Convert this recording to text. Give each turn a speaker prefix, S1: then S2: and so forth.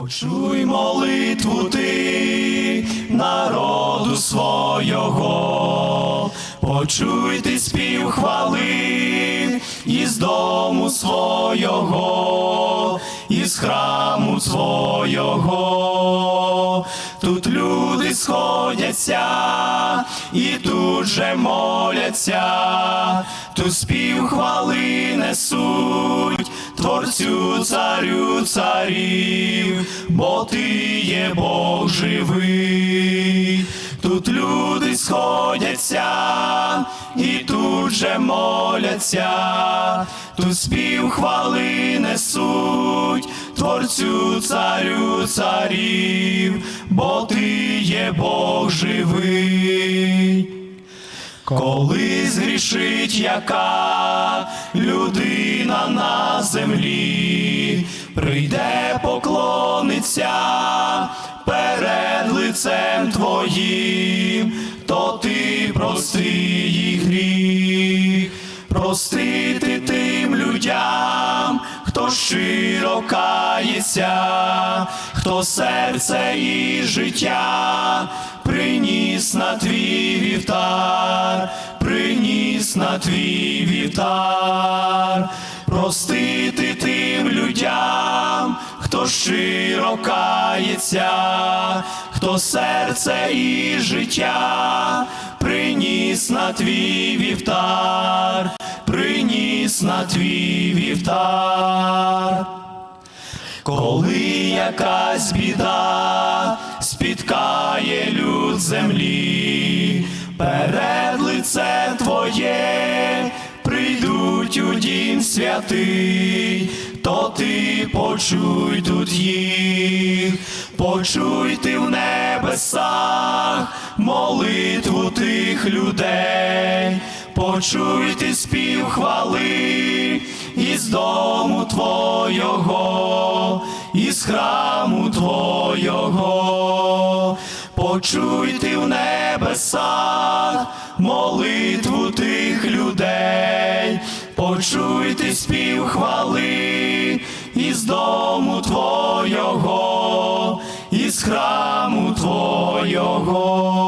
S1: Почуй молитву ти народу свого, почуй ти спів хвали із дому свого, із храму свого. Тут люди сходяться і тут же моляться, тут спів хвали несуть. Творцю царю царів, бо ти є Бог живий, тут люди сходяться і тут же моляться, тут спів хвали несуть, Творцю царю царів, бо ти є Бог живий. Коли згрішить яка людина на землі, прийде поклониться перед лицем твоїм, то ти прости їх гріх, людям, хто щиро кається, хто серце і життя приніс на твій вівтар, приніс на твій вівтар, простити тим людям, хто щиро кається, хто серце і життя приніс на твій вівтар, на твій вівтар. Коли якась біда спіткає люд землі, перед лице твоє прийдуть у дім святий, то ти почуй тут їх, почуй ти в небесах молитву тих людей, почуй ти спів хвали із дому твого, із храму твого, почуй ти в небесах молитву тих людей, почуй ти спів хвали із дому твого, із храму твого.